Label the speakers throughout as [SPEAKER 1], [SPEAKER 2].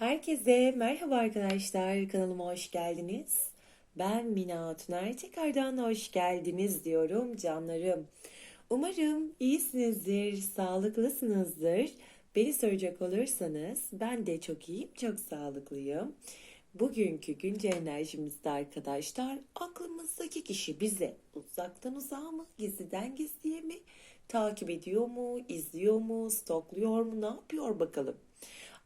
[SPEAKER 1] Herkese merhaba arkadaşlar. Kanalıma hoş geldiniz. Ben Mina Tuner. Tekrardan hoş geldiniz diyorum canlarım. Umarım iyisinizdir, sağlıklısınızdır. Beni soracak olursanız ben de çok iyiyim, çok sağlıklıyım. Bugünkü güncel enerjimizde arkadaşlar aklımızdaki kişi bize uzaktan uzağa mı, gizliden gizliye mi, takip ediyor mu, izliyor mu, stokluyor mu, ne yapıyor bakalım.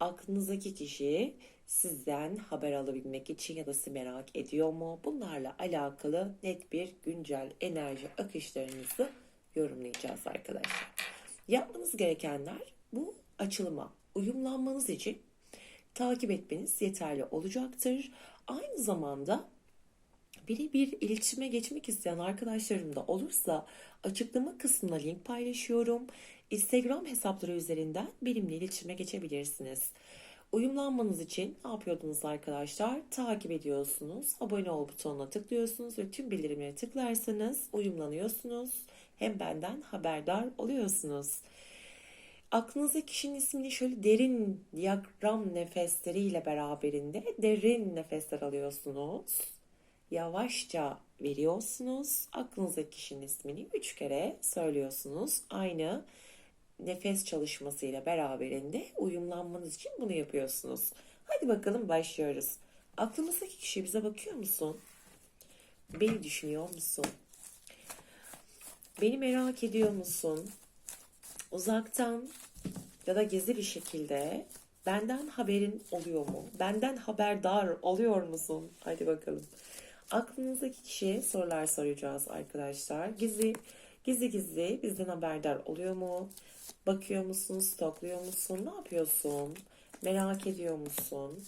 [SPEAKER 1] Aklınızdaki kişi sizden haber alabilmek için ya da sizi merak ediyor mu? Bunlarla alakalı net bir güncel enerji akışlarınızı yorumlayacağız arkadaşlar. Yapmanız gerekenler bu açılıma uyumlanmanız için takip etmeniz yeterli olacaktır. Aynı zamanda birebir iletişime geçmek isteyen arkadaşlarım da olursa açıklama kısmına link paylaşıyorum. Instagram hesapları üzerinden benimle iletişime geçebilirsiniz. Uyumlanmanız için ne yapıyordunuz arkadaşlar? Takip ediyorsunuz, abone ol butonuna tıklıyorsunuz ve tüm bildirimleri tıklarsanız uyumlanıyorsunuz. Hem benden haberdar oluyorsunuz. Aklınızdaki kişinin ismini şöyle derin diyagram nefesleriyle beraberinde derin nefesler alıyorsunuz. Yavaşça veriyorsunuz. Aklınızdaki kişinin ismini üç kere söylüyorsunuz. Aynı nefes çalışmasıyla beraberinde uyumlanmanız için bunu yapıyorsunuz. Hadi bakalım başlıyoruz. Aklımızdaki kişi bize bakıyor musun? Beni düşünüyor musun? Beni merak ediyor musun? Uzaktan ya da gizli bir şekilde benden haberin oluyor mu? Benden haberdar oluyor musun? Hadi bakalım. Aklınızdaki kişiye sorular soracağız arkadaşlar. Gizli gizli gizli bizden haberdar oluyor mu? Bakıyor musun? Stokluyor musun? Ne yapıyorsun? Merak ediyor musun?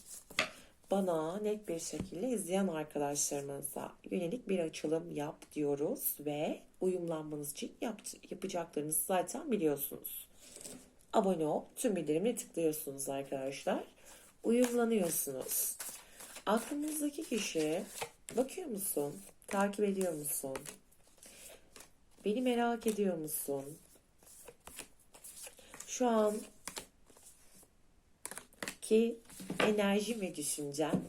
[SPEAKER 1] Bana net bir şekilde izleyen arkadaşlarımıza yönelik bir açılım yap diyoruz ve uyumlanmanız için yap, yapacaklarınızı zaten biliyorsunuz. Abone ol, tüm bildirimleri tıklıyorsunuz arkadaşlar. Uyumlanıyorsunuz. Aklınızdaki kişi bakıyor musun? Takip ediyor musun? Beni merak ediyor musun? Şu an ki enerji ve düşüncen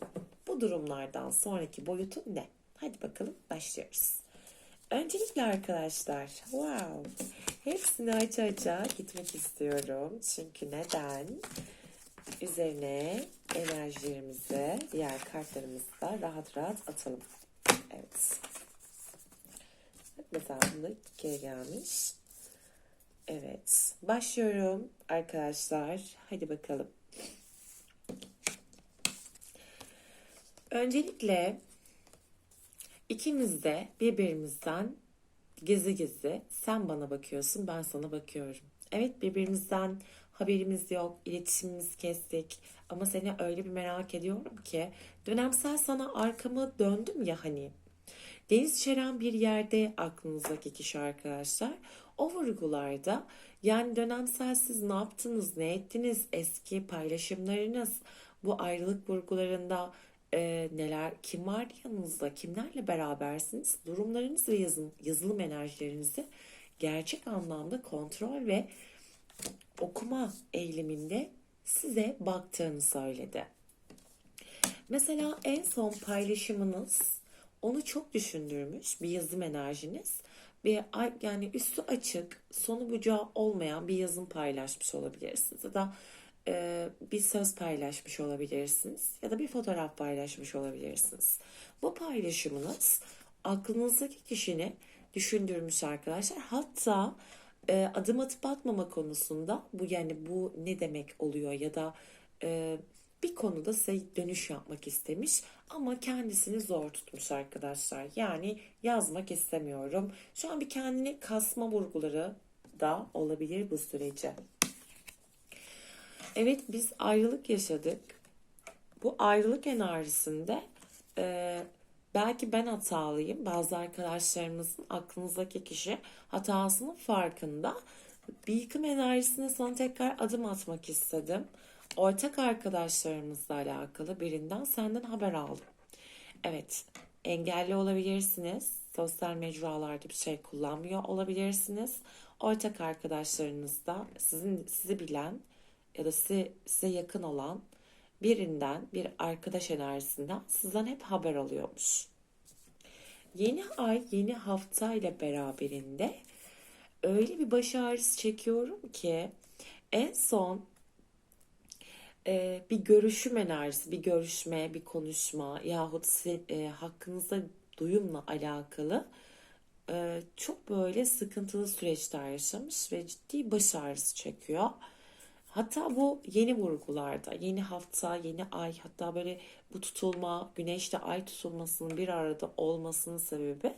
[SPEAKER 1] bu durumlardan sonraki boyutun ne? Hadi bakalım başlıyoruz. Öncelikle arkadaşlar, wow, hepsini aça aça gitmek istiyorum. Çünkü neden? Üzerine enerjilerimizi, diğer kartlarımızı da rahat rahat atalım. Evet. Mesela bunda iki kere gelmiş. Evet. Başlıyorum arkadaşlar. Hadi bakalım. Öncelikle ikimiz de birbirimizden gizli gizli sen bana bakıyorsun ben sana bakıyorum. Evet birbirimizden haberimiz yok, iletişimimiz kestik ama seni öyle bir merak ediyorum ki dönemsel sana arkamı döndüm ya hani. Deniz içeren bir yerde aklınızdaki kişi arkadaşlar. O vurgularda yani dönemsel siz ne yaptınız, ne ettiniz, eski paylaşımlarınız, bu ayrılık vurgularında e, neler, kim var yanınızda, kimlerle berabersiniz, durumlarınız ve yazın, yazılım enerjilerinizi gerçek anlamda kontrol ve okuma eğiliminde size baktığını söyledi. Mesela en son paylaşımınız onu çok düşündürmüş bir yazım enerjiniz bir yani üstü açık, sonu bucağı olmayan bir yazım paylaşmış olabilirsiniz ya da e, bir söz paylaşmış olabilirsiniz ya da bir fotoğraf paylaşmış olabilirsiniz. Bu paylaşımınız aklınızdaki kişini düşündürmüş arkadaşlar. Hatta e, adım atıp atmama konusunda bu yani bu ne demek oluyor ya da e, bir konuda size dönüş yapmak istemiş ama kendisini zor tutmuş arkadaşlar. Yani yazmak istemiyorum. Şu an bir kendini kasma vurguları da olabilir bu sürece. Evet biz ayrılık yaşadık. Bu ayrılık enerjisinde e, belki ben hatalıyım. Bazı arkadaşlarımızın aklınızdaki kişi hatasının farkında. Bir yıkım enerjisine sana tekrar adım atmak istedim. Ortak arkadaşlarımızla alakalı birinden senden haber aldım. Evet, engelli olabilirsiniz. Sosyal mecralarda bir şey kullanmıyor olabilirsiniz. Ortak arkadaşlarınızda sizin sizi bilen ya da size, size yakın olan birinden, bir arkadaş enerjisinden sizden hep haber alıyormuş. Yeni ay, yeni hafta ile beraberinde öyle bir baş ağrısı çekiyorum ki en son e, bir görüşüm enerjisi, bir görüşme, bir konuşma yahut e, hakkınızda duyumla alakalı e, çok böyle sıkıntılı süreçler yaşamış ve ciddi baş ağrısı çekiyor. Hatta bu yeni vurgularda, yeni hafta, yeni ay, hatta böyle bu tutulma, güneşle ay tutulmasının bir arada olmasının sebebi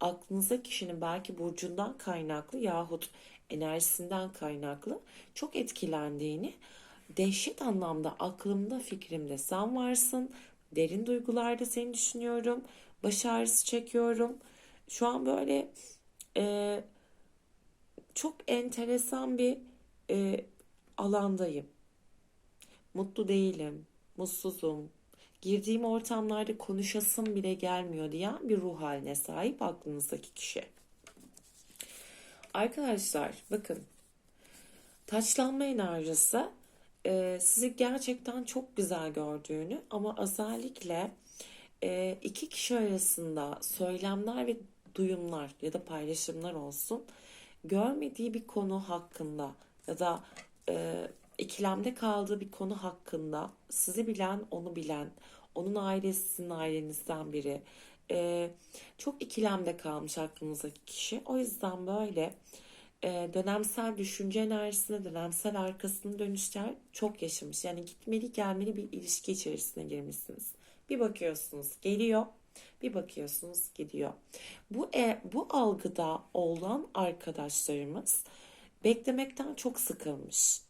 [SPEAKER 1] aklınıza kişinin belki burcundan kaynaklı yahut enerjisinden kaynaklı çok etkilendiğini, dehşet anlamda aklımda, fikrimde sen varsın, derin duygularda seni düşünüyorum, baş ağrısı çekiyorum. Şu an böyle e, çok enteresan bir e, alandayım. Mutlu değilim, mutsuzum. Girdiğim ortamlarda konuşasım bile gelmiyor diyen bir ruh haline sahip aklınızdaki kişi. Arkadaşlar bakın taçlanma enerjisi e, sizi gerçekten çok güzel gördüğünü ama özellikle e, iki kişi arasında söylemler ve duyumlar ya da paylaşımlar olsun görmediği bir konu hakkında ya da e, ikilemde kaldığı bir konu hakkında sizi bilen onu bilen onun ailesi sizin ailenizden biri e, çok ikilemde kalmış aklınızdaki kişi. O yüzden böyle e, dönemsel düşünce enerjisine dönemsel arkasını dönüşler çok yaşamış. Yani gitmeli gelmeli bir ilişki içerisine girmişsiniz. Bir bakıyorsunuz geliyor bir bakıyorsunuz gidiyor. Bu e, bu algıda olan arkadaşlarımız beklemekten çok sıkılmış.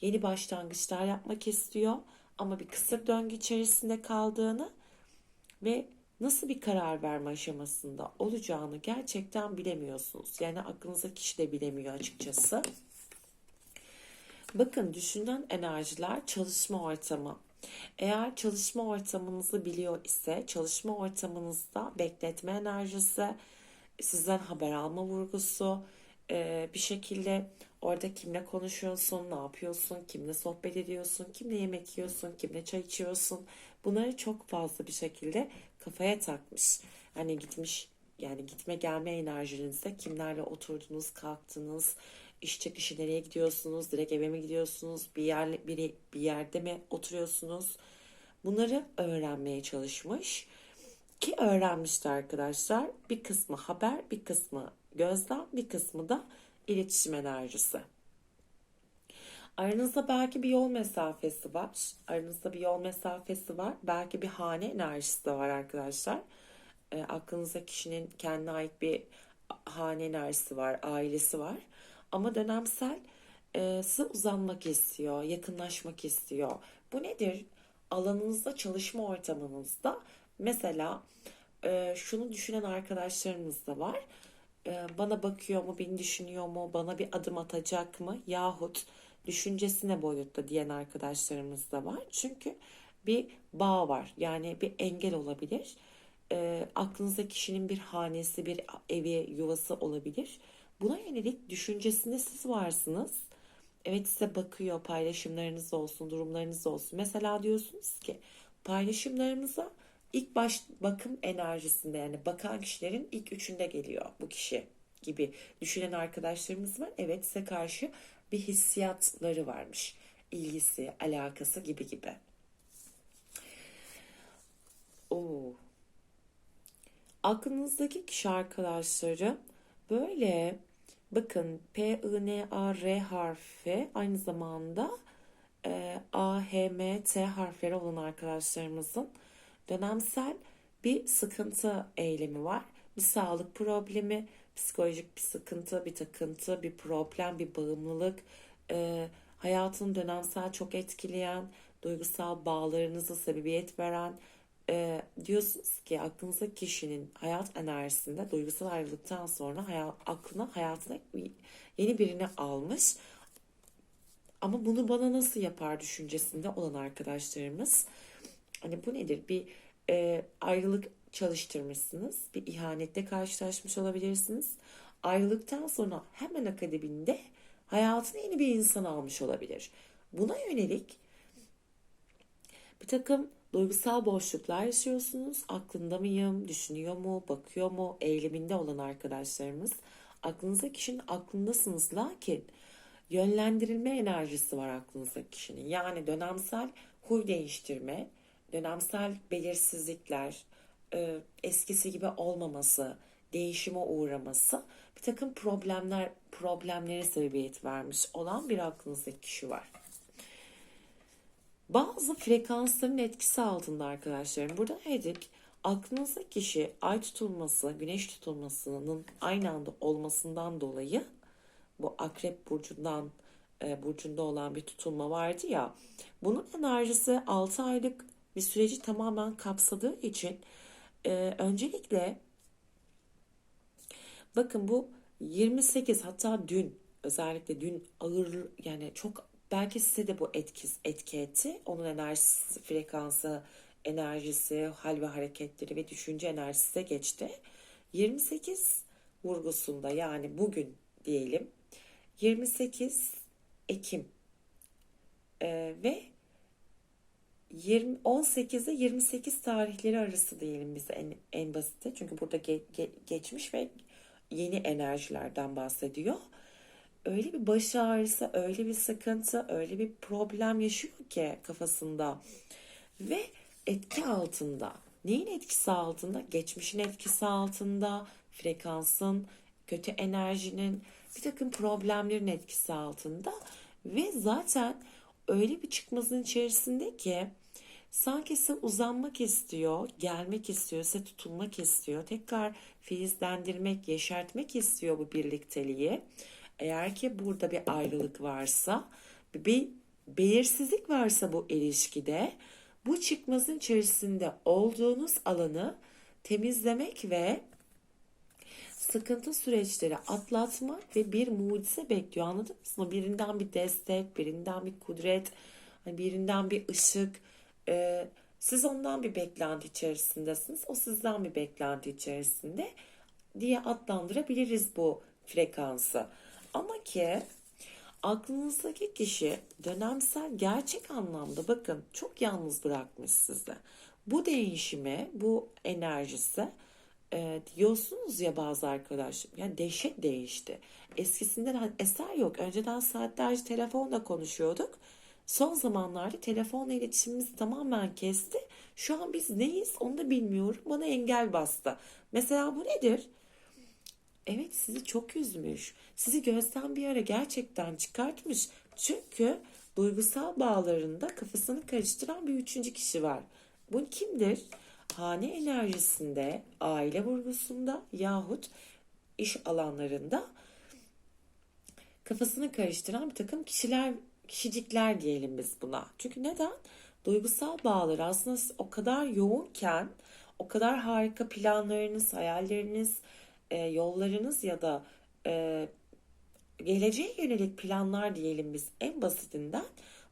[SPEAKER 1] Yeni başlangıçlar yapmak istiyor ama bir kısır döngü içerisinde kaldığını ve nasıl bir karar verme aşamasında olacağını gerçekten bilemiyorsunuz. Yani aklınıza kişi de bilemiyor açıkçası. Bakın düşünen enerjiler çalışma ortamı. Eğer çalışma ortamınızı biliyor ise çalışma ortamınızda bekletme enerjisi, sizden haber alma vurgusu, e, bir şekilde orada kimle konuşuyorsun, ne yapıyorsun, kimle sohbet ediyorsun, kimle yemek yiyorsun, kimle çay içiyorsun. Bunları çok fazla bir şekilde kafaya takmış. Hani gitmiş yani gitme gelme enerjinizde kimlerle oturdunuz, kalktınız, iş çıkışı nereye gidiyorsunuz, direkt eve mi gidiyorsunuz, bir yer bir, bir yerde mi oturuyorsunuz? Bunları öğrenmeye çalışmış. Ki öğrenmişti arkadaşlar. Bir kısmı haber, bir kısmı gözlem, bir kısmı da iletişim enerjisi. Aranızda belki bir yol mesafesi var. Aranızda bir yol mesafesi var. Belki bir hane enerjisi de var arkadaşlar. E, aklınızda kişinin kendine ait bir hane enerjisi var, ailesi var. Ama dönemsel e, size uzanmak istiyor, yakınlaşmak istiyor. Bu nedir? Alanınızda, çalışma ortamınızda mesela e, şunu düşünen arkadaşlarımız da var. E, bana bakıyor mu, beni düşünüyor mu, bana bir adım atacak mı? Yahut düşüncesine boyutta diyen arkadaşlarımız da var. Çünkü bir bağ var. Yani bir engel olabilir. E, aklınızda kişinin bir hanesi, bir evi, yuvası olabilir. Buna yönelik düşüncesinde siz varsınız. Evet size bakıyor paylaşımlarınız olsun, durumlarınız olsun. Mesela diyorsunuz ki paylaşımlarımıza ilk baş bakım enerjisinde yani bakan kişilerin ilk üçünde geliyor bu kişi gibi düşünen arkadaşlarımız var. Evet size karşı bir hissiyatları varmış. ilgisi, alakası gibi gibi. Oo. Aklınızdaki kişi arkadaşları böyle bakın P, I, N, A, R harfi aynı zamanda e, A, H, M, T harfleri olan arkadaşlarımızın dönemsel bir sıkıntı eylemi var. Bir sağlık problemi, psikolojik bir sıkıntı, bir takıntı, bir problem, bir bağımlılık, e, hayatını dönemsel çok etkileyen, duygusal bağlarınızı sebebiyet veren, e, diyorsunuz ki aklınızdaki kişinin hayat enerjisinde duygusal ayrılıktan sonra hayat, aklına hayatına yeni birini almış. Ama bunu bana nasıl yapar düşüncesinde olan arkadaşlarımız. Hani bu nedir? Bir e, ayrılık çalıştırmışsınız. Bir ihanette karşılaşmış olabilirsiniz. Ayrılıktan sonra hemen akademinde hayatına yeni bir insan almış olabilir. Buna yönelik Bir takım duygusal boşluklar yaşıyorsunuz. Aklında mıyım, düşünüyor mu, bakıyor mu, eyleminde olan arkadaşlarımız. Aklınızdaki kişinin aklındasınız lakin yönlendirilme enerjisi var aklınızdaki kişinin. Yani dönemsel huy değiştirme, dönemsel belirsizlikler, e, eskisi gibi olmaması, değişime uğraması bir takım problemler problemlere sebebiyet vermiş olan bir aklınızdaki kişi var. Bazı frekansların etkisi altında arkadaşlarım. Burada dedik? Aklınızdaki kişi ay tutulması, güneş tutulmasının aynı anda olmasından dolayı bu akrep burcundan e, burcunda olan bir tutulma vardı ya. Bunun enerjisi 6 aylık bir süreci tamamen kapsadığı için e, öncelikle bakın bu 28 hatta dün özellikle dün ağır yani çok belki size de bu etki, etki etti. Onun enerjisi, frekansı, enerjisi, hal ve hareketleri ve düşünce enerjisi de geçti. 28 vurgusunda yani bugün diyelim 28 Ekim ee, ve 20, 18 ile 28 tarihleri arası diyelim bize en, en basiti. Çünkü burada ge, ge, geçmiş ve yeni enerjilerden bahsediyor. Öyle bir baş ağrısı, öyle bir sıkıntı, öyle bir problem yaşıyor ki kafasında. Ve etki altında. Neyin etkisi altında? Geçmişin etkisi altında, frekansın, kötü enerjinin, bir takım problemlerin etkisi altında. Ve zaten öyle bir çıkmazın içerisinde ki sanki size uzanmak istiyor, gelmek istiyor, size tutulmak istiyor. Tekrar filizlendirmek, yeşertmek istiyor bu birlikteliği. Eğer ki burada bir ayrılık varsa, bir belirsizlik varsa bu ilişkide bu çıkmazın içerisinde olduğunuz alanı temizlemek ve sıkıntı süreçleri atlatmak ve bir mucize bekliyor anladınız mı? Birinden bir destek, birinden bir kudret, hani birinden bir ışık. Ee, siz ondan bir beklenti içerisindesiniz, o sizden bir beklenti içerisinde diye adlandırabiliriz bu frekansı. Ama ki aklınızdaki kişi dönemsel gerçek anlamda bakın çok yalnız bırakmış sizi. Bu değişime, bu enerjisi e, diyorsunuz ya bazı arkadaşım. Yani dehşet değişti. Eskisinden eser yok. Önceden saatlerce telefonla konuşuyorduk. Son zamanlarda telefonla iletişimimizi tamamen kesti. Şu an biz neyiz onu da bilmiyorum. Bana engel bastı. Mesela bu nedir? Evet sizi çok üzmüş. Sizi gözden bir ara gerçekten çıkartmış. Çünkü duygusal bağlarında kafasını karıştıran bir üçüncü kişi var. Bu kimdir? hane enerjisinde, aile vurgusunda yahut iş alanlarında kafasını karıştıran bir takım kişiler, kişicikler diyelim biz buna. Çünkü neden? Duygusal bağlar aslında o kadar yoğunken, o kadar harika planlarınız, hayalleriniz, e, yollarınız ya da e, geleceğe yönelik planlar diyelim biz en basitinden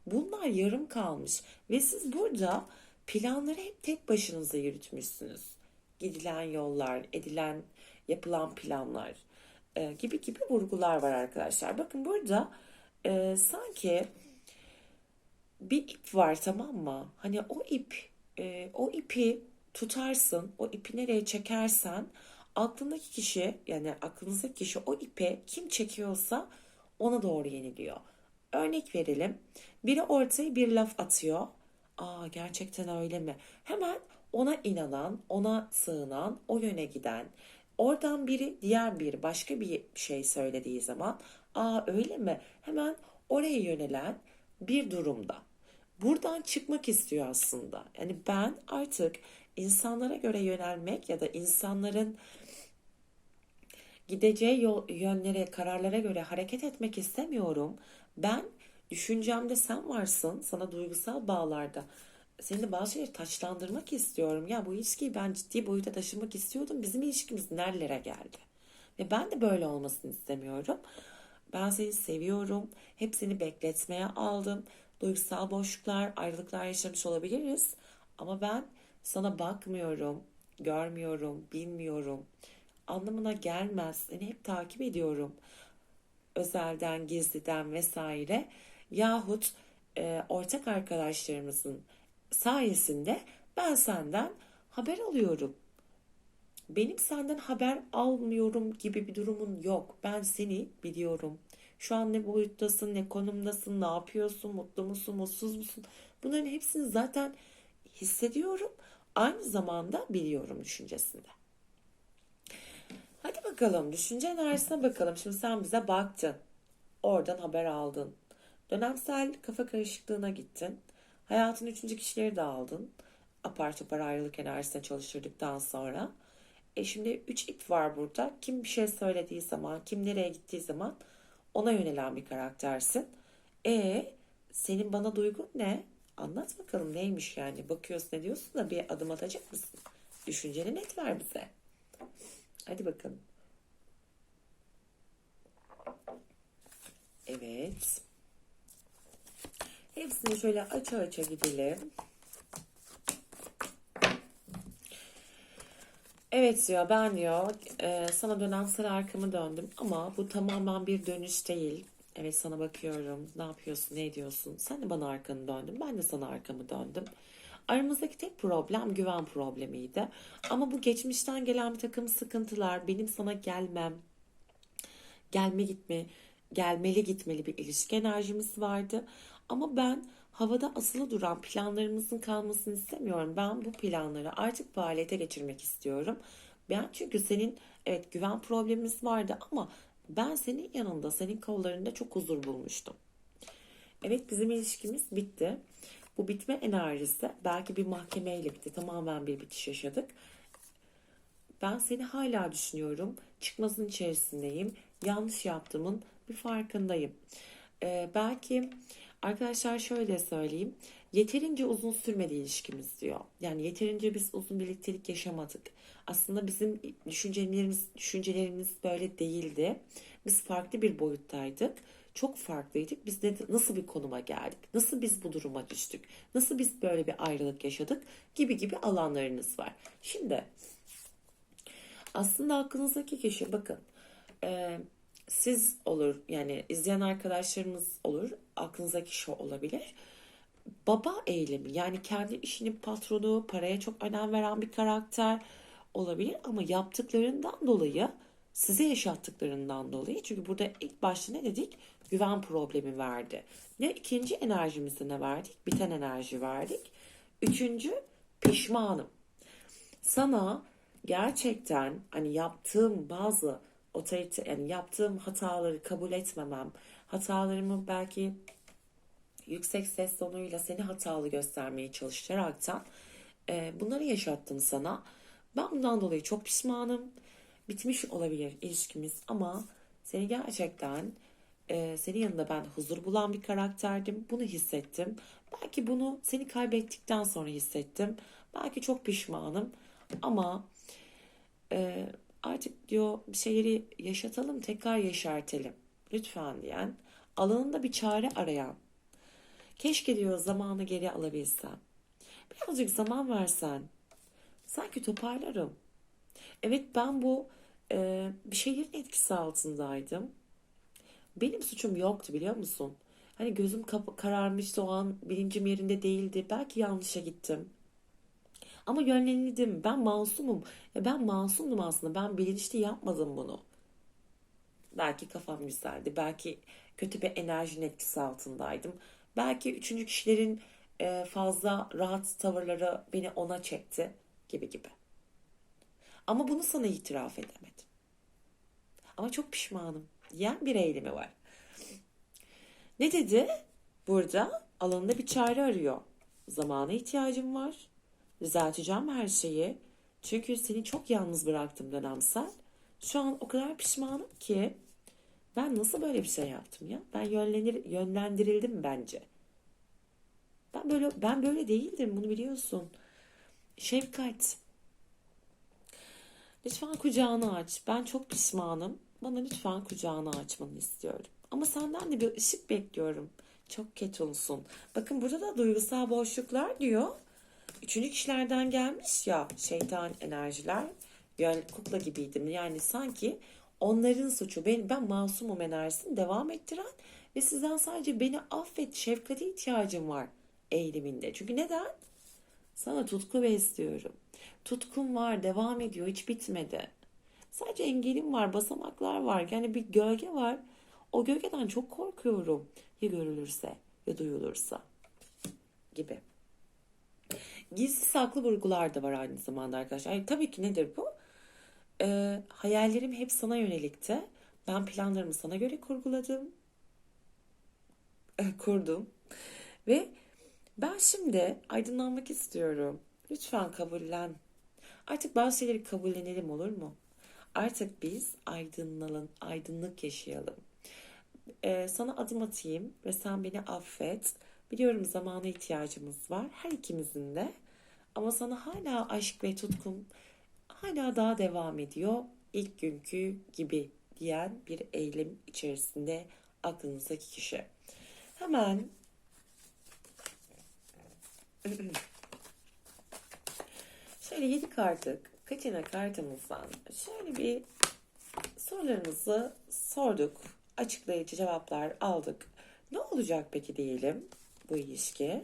[SPEAKER 1] bunlar yarım kalmış ve siz burada planları hep tek başınıza yürütmüşsünüz. Gidilen yollar, edilen, yapılan planlar e, gibi gibi vurgular var arkadaşlar. Bakın burada e, sanki bir ip var tamam mı? Hani o ip, e, o ipi tutarsın, o ipi nereye çekersen aklındaki kişi yani aklınızdaki kişi o ipe kim çekiyorsa ona doğru yeniliyor. Örnek verelim. Biri ortaya bir laf atıyor. Aa gerçekten öyle mi? Hemen ona inanan, ona sığınan, o yöne giden, oradan biri diğer bir başka bir şey söylediği zaman aa öyle mi? Hemen oraya yönelen bir durumda. Buradan çıkmak istiyor aslında. Yani ben artık insanlara göre yönelmek ya da insanların gideceği yol, yönlere, kararlara göre hareket etmek istemiyorum. Ben Düşüncemde sen varsın. Sana duygusal bağlarda seni de bazı şeyleri taçlandırmak istiyorum. Ya bu ilişkiyi ben ciddi boyuta taşımak istiyordum. Bizim ilişkimiz nerelere geldi? Ve ben de böyle olmasını istemiyorum. Ben seni seviyorum. Hep seni bekletmeye aldım. Duygusal boşluklar, ayrılıklar yaşamış olabiliriz. Ama ben sana bakmıyorum, görmüyorum, bilmiyorum. Anlamına gelmez. Seni hep takip ediyorum. Özelden, gizliden vesaire yahut e, ortak arkadaşlarımızın sayesinde ben senden haber alıyorum. Benim senden haber almıyorum gibi bir durumun yok. Ben seni biliyorum. Şu an ne boyuttasın, ne konumdasın, ne yapıyorsun, mutlu musun, mutsuz musun? Bunların hepsini zaten hissediyorum. Aynı zamanda biliyorum düşüncesinde. Hadi bakalım düşünce enerjisine bakalım. Şimdi sen bize baktın. Oradan haber aldın. Dönemsel kafa karışıklığına gittin. Hayatın üçüncü kişileri de aldın. Apar topar ayrılık enerjisine çalıştırdıktan sonra. E şimdi üç ip var burada. Kim bir şey söylediği zaman, kim nereye gittiği zaman ona yönelen bir karaktersin. E senin bana duygun ne? Anlat bakalım neymiş yani. Bakıyorsun ne diyorsun da bir adım atacak mısın? Düşünceni net ver bize. Hadi bakalım. Evet. Hepsini şöyle aça aça gidelim. Evet diyor ben diyor e, sana dönemsel arkamı döndüm ama bu tamamen bir dönüş değil. Evet sana bakıyorum ne yapıyorsun ne ediyorsun sen de bana arkanı döndün ben de sana arkamı döndüm. Aramızdaki tek problem güven problemiydi. Ama bu geçmişten gelen bir takım sıkıntılar benim sana gelmem, gelme gitme, gelmeli gitmeli bir ilişki enerjimiz vardı. Ama ben havada asılı duran planlarımızın kalmasını istemiyorum. Ben bu planları artık faaliyete geçirmek istiyorum. Ben çünkü senin evet güven problemimiz vardı ama ben senin yanında, senin kollarında çok huzur bulmuştum. Evet bizim ilişkimiz bitti. Bu bitme enerjisi belki bir mahkemeyle bitti. Tamamen bir bitiş yaşadık. Ben seni hala düşünüyorum. Çıkmasın içerisindeyim. Yanlış yaptığımın bir farkındayım. Ee, belki arkadaşlar şöyle söyleyeyim. Yeterince uzun sürmedi ilişkimiz diyor. Yani yeterince biz uzun birliktelik yaşamadık. Aslında bizim düşüncelerimiz düşüncelerimiz böyle değildi. Biz farklı bir boyuttaydık. Çok farklıydık. Biz de nasıl bir konuma geldik? Nasıl biz bu duruma düştük? Nasıl biz böyle bir ayrılık yaşadık? Gibi gibi alanlarınız var. Şimdi aslında aklınızdaki kişi bakın e, siz olur yani izleyen arkadaşlarımız olur aklınızdaki kişi olabilir. Baba eğilimi yani kendi işinin patronu paraya çok önem veren bir karakter olabilir ama yaptıklarından dolayı size yaşattıklarından dolayı çünkü burada ilk başta ne dedik? Güven problemi verdi. Ne ikinci enerjimizde ne verdik? Biten enerji verdik. Üçüncü pişmanım. Sana gerçekten hani yaptığım bazı otorite yani yaptığım hataları kabul etmemem, hatalarımı belki yüksek ses tonuyla seni hatalı göstermeye çalışaraktan e, bunları yaşattım sana. Ben bundan dolayı çok pişmanım. Bitmiş olabilir ilişkimiz ama seni gerçekten e, senin yanında ben huzur bulan bir karakterdim. Bunu hissettim. Belki bunu seni kaybettikten sonra hissettim. Belki çok pişmanım ama e, artık diyor bir şeyleri yaşatalım tekrar yaşartalım lütfen diyen alanında bir çare arayan keşke diyor zamanı geri alabilsem birazcık zaman versen sanki toparlarım evet ben bu e, bir şeylerin etkisi altındaydım benim suçum yoktu biliyor musun hani gözüm kararmıştı o an bilincim yerinde değildi belki yanlışa gittim ama yönlenildim. Ben masumum. Ya ben masumdum aslında. Ben bilinçli yapmadım bunu. Belki kafam güzeldi. Belki kötü bir enerjinin etkisi altındaydım. Belki üçüncü kişilerin e, fazla rahat tavırları beni ona çekti gibi gibi. Ama bunu sana itiraf edemedim. Ama çok pişmanım diyen bir eylemi var. Ne dedi? Burada alanında bir çare arıyor. Zamana ihtiyacım var. Düzelteceğim her şeyi. Çünkü seni çok yalnız bıraktım dönemsel. Şu an o kadar pişmanım ki ben nasıl böyle bir şey yaptım ya? Ben yönlenir, yönlendirildim bence. Ben böyle ben böyle değildim bunu biliyorsun. Şefkat. Lütfen kucağını aç. Ben çok pişmanım. Bana lütfen kucağını açmanı istiyorum. Ama senden de bir ışık bekliyorum. Çok ketumsun. Bakın burada da duygusal boşluklar diyor. Üçüncü kişilerden gelmiş ya şeytan enerjiler. Yani kukla gibiydim. Yani sanki onların suçu. Ben, ben masumum enerjisini devam ettiren ve sizden sadece beni affet, şefkate ihtiyacım var eğiliminde. Çünkü neden? Sana tutku besliyorum. Tutkun var, devam ediyor, hiç bitmedi. Sadece engelim var, basamaklar var. Yani bir gölge var. O gölgeden çok korkuyorum. Ya görülürse, ya duyulursa gibi. Gizli saklı vurgular da var aynı zamanda arkadaşlar. Yani tabii ki nedir bu? Ee, hayallerim hep sana yönelikti. Ben planlarımı sana göre kurguladım. Kurdum. Ve ben şimdi aydınlanmak istiyorum. Lütfen kabullen. Artık bazı şeyleri kabullenelim olur mu? Artık biz aydınlanın, aydınlık yaşayalım. Ee, sana adım atayım ve sen beni affet. Biliyorum zamana ihtiyacımız var. Her ikimizin de. Ama sana hala aşk ve tutkum hala daha devam ediyor. İlk günkü gibi diyen bir eylem içerisinde aklınızdaki kişi. Hemen şöyle yedi kartlık kaçına kartımızdan şöyle bir sorularımızı sorduk. Açıklayıcı cevaplar aldık. Ne olacak peki diyelim bu ilişki?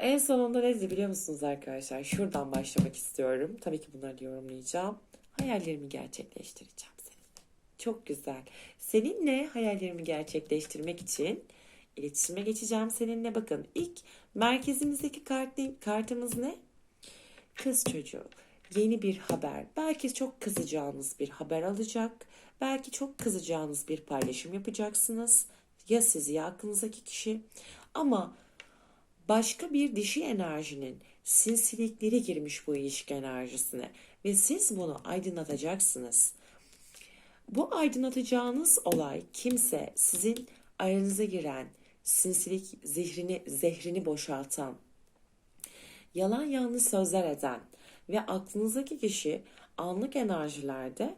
[SPEAKER 1] En sonunda ne dedi biliyor musunuz arkadaşlar? Şuradan başlamak istiyorum. Tabii ki bunları yorumlayacağım. Hayallerimi gerçekleştireceğim seninle. Çok güzel. Seninle hayallerimi gerçekleştirmek için iletişime geçeceğim seninle. Bakın ilk merkezimizdeki kart, kartımız ne? Kız çocuğu. Yeni bir haber. Belki çok kızacağınız bir haber alacak. Belki çok kızacağınız bir paylaşım yapacaksınız. Ya siz ya aklınızdaki kişi. Ama başka bir dişi enerjinin sinsilikleri girmiş bu ilişki enerjisine ve siz bunu aydınlatacaksınız. Bu aydınlatacağınız olay kimse sizin aranıza giren sinsilik zehrini zehrini boşaltan yalan yanlış sözler eden ve aklınızdaki kişi anlık enerjilerde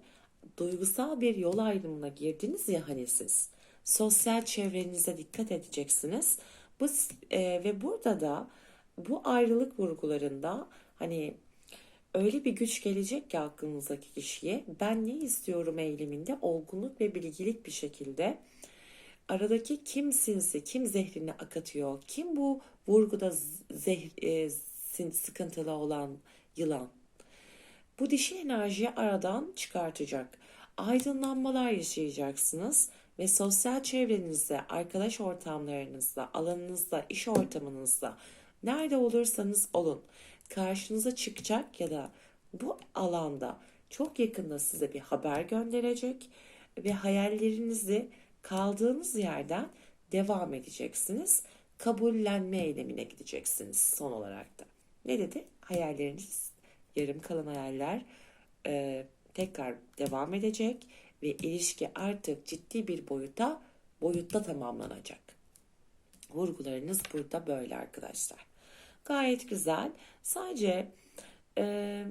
[SPEAKER 1] duygusal bir yol ayrımına girdiniz ya hani siz sosyal çevrenize dikkat edeceksiniz bu e, ve burada da bu ayrılık vurgularında hani öyle bir güç gelecek ki aklınızdaki kişiye ben ne istiyorum eyleminde olgunluk ve bilgilik bir şekilde aradaki kim sinsi, kim zehrini akıtıyor, kim bu vurguda zeh, e, sıkıntılı olan yılan. Bu dişi enerjiyi aradan çıkartacak. Aydınlanmalar yaşayacaksınız ve sosyal çevrenizde, arkadaş ortamlarınızda, alanınızda, iş ortamınızda nerede olursanız olun karşınıza çıkacak ya da bu alanda çok yakında size bir haber gönderecek ve hayallerinizi kaldığınız yerden devam edeceksiniz. Kabullenme eylemine gideceksiniz son olarak da. Ne dedi? Hayalleriniz, yarım kalan hayaller e, tekrar devam edecek ve ilişki artık ciddi bir boyuta boyutta tamamlanacak. Vurgularınız burada böyle arkadaşlar. Gayet güzel. Sadece e,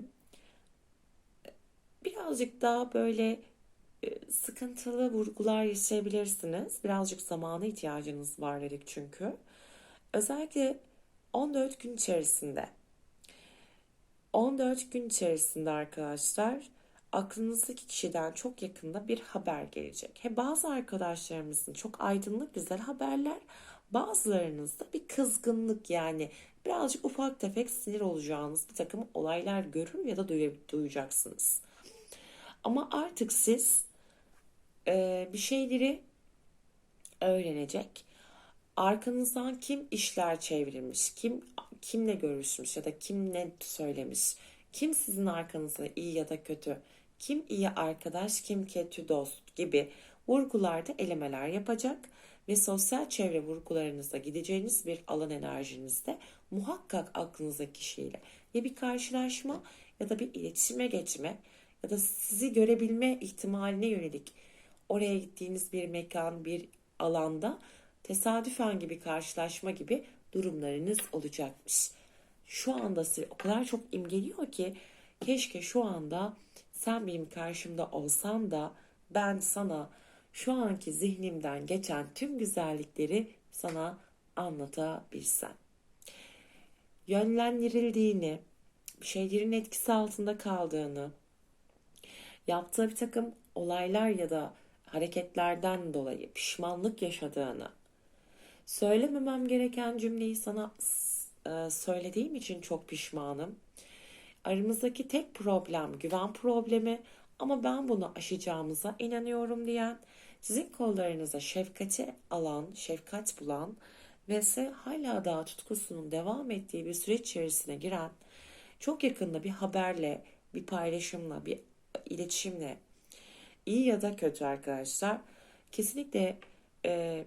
[SPEAKER 1] birazcık daha böyle e, sıkıntılı vurgular yaşayabilirsiniz. Birazcık zamana ihtiyacınız var dedik çünkü. Özellikle 14 gün içerisinde 14 gün içerisinde arkadaşlar aklınızdaki kişiden çok yakında bir haber gelecek. He, bazı arkadaşlarımızın çok aydınlık güzel haberler, bazılarınızda bir kızgınlık yani birazcık ufak tefek sinir olacağınız bir takım olaylar görür ya da duyacaksınız. Ama artık siz e, bir şeyleri öğrenecek. Arkanızdan kim işler çevirmiş, kim kimle görüşmüş ya da kim ne söylemiş, kim sizin arkanızda iyi ya da kötü, kim iyi arkadaş, kim kötü dost gibi vurgularda elemeler yapacak ve sosyal çevre vurgularınızda gideceğiniz bir alan enerjinizde muhakkak aklınızdaki kişiyle ya bir karşılaşma ya da bir iletişime geçme ya da sizi görebilme ihtimaline yönelik oraya gittiğiniz bir mekan, bir alanda tesadüfen gibi karşılaşma gibi durumlarınız olacakmış. Şu anda size o kadar çok imgeliyor ki keşke şu anda sen benim karşımda olsan da ben sana şu anki zihnimden geçen tüm güzellikleri sana anlatabilsem. Yönlendirildiğini, şeylerin etkisi altında kaldığını, yaptığı bir takım olaylar ya da hareketlerden dolayı pişmanlık yaşadığını, söylememem gereken cümleyi sana e, söylediğim için çok pişmanım. Aramızdaki tek problem güven problemi ama ben bunu aşacağımıza inanıyorum diyen, sizin kollarınıza şefkati alan, şefkat bulan ve ise hala daha tutkusunun devam ettiği bir süreç içerisine giren, çok yakında bir haberle, bir paylaşımla, bir iletişimle, iyi ya da kötü arkadaşlar, kesinlikle e,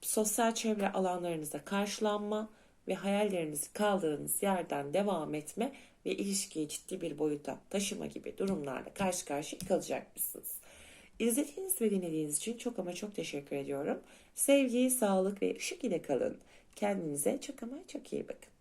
[SPEAKER 1] sosyal çevre alanlarınızda karşılanma ve hayallerinizi kaldığınız yerden devam etme ve ilişkiyi ciddi bir boyuta taşıma gibi durumlarla karşı karşıya kalacakmışsınız. İzlediğiniz ve dinlediğiniz için çok ama çok teşekkür ediyorum. Sevgi, sağlık ve ışık ile kalın. Kendinize çok ama çok iyi bakın.